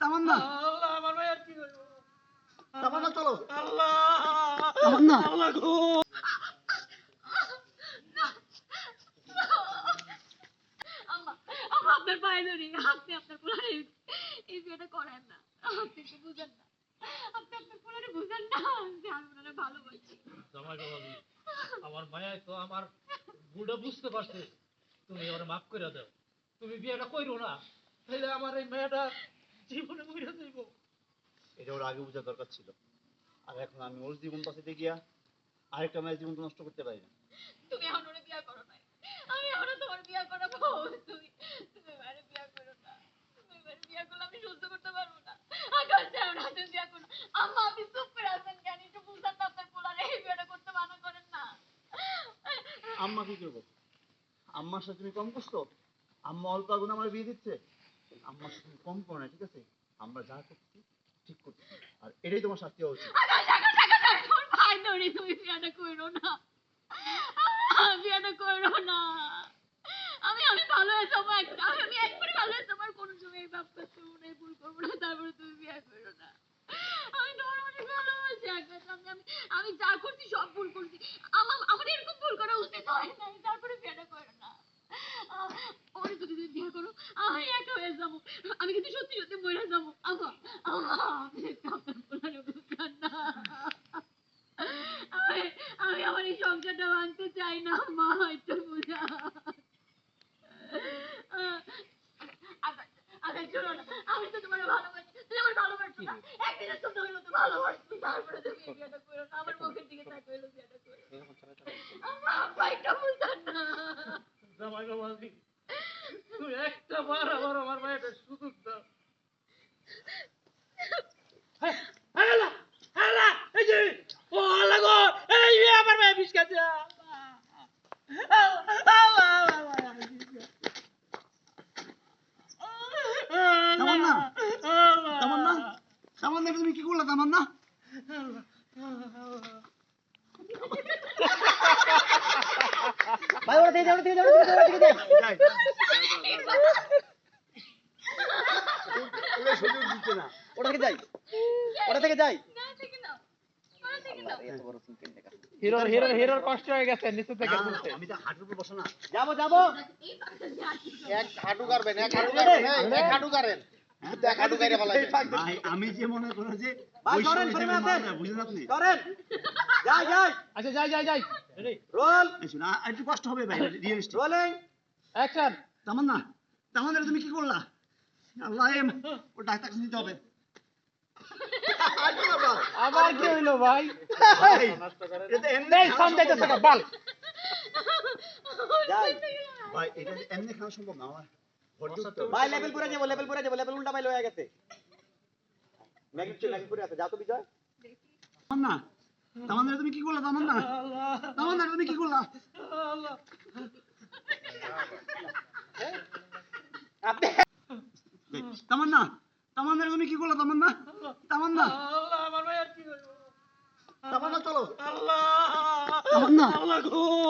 তামান্না? আল্লাহ আমার ভাই আর কি চলো। আপনার পায়ে ধরি আপনি আপনার পোলারে এই বিয়েটা করেন না। আপনি বুঝেন না। আপনি আপনার পোলারে বুঝেন না যে আমি ওনারে ভালোবাসি। আমার মায়া তো আমার বুড়া বুঝতে পারছে। তুমি এবার মাফ করে দাও। তুমি বিয়েটা কইরো না। তাহলে আমার এই মেয়েটা জীবনে মরে যাইব। এটা ওর আগে বোঝা দরকার ছিল। আর এখন আমি ওর জীবন বাঁচাতে গিয়া আরেকটা মেয়ের জীবন নষ্ট করতে পারি না। তুমি এখন ওরে বিয়ে করো না আমি এখন তোমার বিয়ে করাবো তুমি তুমি এবারে বিয়ে করো না। তুমি এবারে বিয়ে করলে আমি সহ্য করতে পারব না। আকাশ যাও না তুমি বিয়ে করো আম্মা আপনি চুপ করে আছেন কেন? একটু বুঝান না আপনার পোলারে এই বিয়েটা করতে মানা করেন না। আম্মা কি করব? আম্মার সাথে তুমি কম করছ আম্মা অল্প আগুন আমার বিয়ে দিচ্ছে? আম্মার সাথে তুমি কম করো না, ঠিক আছে? আমরা যা করছি, ঠিক করছি। আর এটাই তোমার শাস্তি হওয়া উচিত। আমি কোনো সময় না ভুল করব না, তারপরে আমি অনেক আমি যা করছি, সব ভুল করছি। আমার আমার এরকম ভুল করা উচিত হয় না তারপরে বিয়েটা করো না আহ, ওরে যদি তুমি বিয়ে করো। আমি একা হয়ে যাব। আমি কিন্তু সত্যি সত্যি মরে যাব। আমা আমার এই সংসারটা ভাঙতে চাই না মা একটু বুঝা। না আমি তো তোমার ভালোবাসি। তুমি আমার ভালোবাসছো না। একদিনের তারপরে তুমি বিয়েটা করো আমার মুখের দিকে তাকিয়ে হলো বিয়েটা করো। আমা আপা একটু না জামাই তুমি আবার আমার মায়ের সুযোগ দাও। আমার এটা তুমি কি করলে ভাই ওটা থেকে দে, ওটা থেকে দে, ওটা থেকে দে, ওটা থেকে দে। যাই। ওরা সুযোগ না। ওটা থেকে যাই। ওটা থেকে যাই। না থেকে নাও ওরা থেকে নাও এত বড় চুলকের দেখা। হিরোর হিরোর হিরোর কষ্ট হয়ে গেছে নিচে থেকে তুলতে। আমি তো হাঁটুর উপর বসো না। যাব যাব। যে এক হাঁটু এক হাঁটু এক হাঁটু আমি মনে করো যে বুঝলেন আপনি? করেন যাই যাই। আচ্ছা যাই যাই রোল। একটু কষ্ট হবে ভাই রিয়েলিস্টিক রোলিং। অ্যাকশন এটা তুমি কি করলা? আল্লাহ এম ও ডাক্তার নিতে হবে। আবার কি হইল ভাই? সম্ভব যাইতেছে না। না বাল ভাই এটা এমনি খাওয়া সম্ভব না আমার ভর্তি হতে হবে। ভাই লেভেল পুরে যাব লেভেল পুরে যাব লেভেল উল্টা মাইল হয়ে গেছে। ম্যাগনেট লেভেল পুরে আছে যাও তো বিজয়। তামান্না তুমি কি করলা তামান্না? তামান্না তুমি কি করলা? আপনি তামান্না তামান্না এটা তুমি কি করল তামান্না? তামান্না। তামান্না চলো। আল্লাহ তামান্না।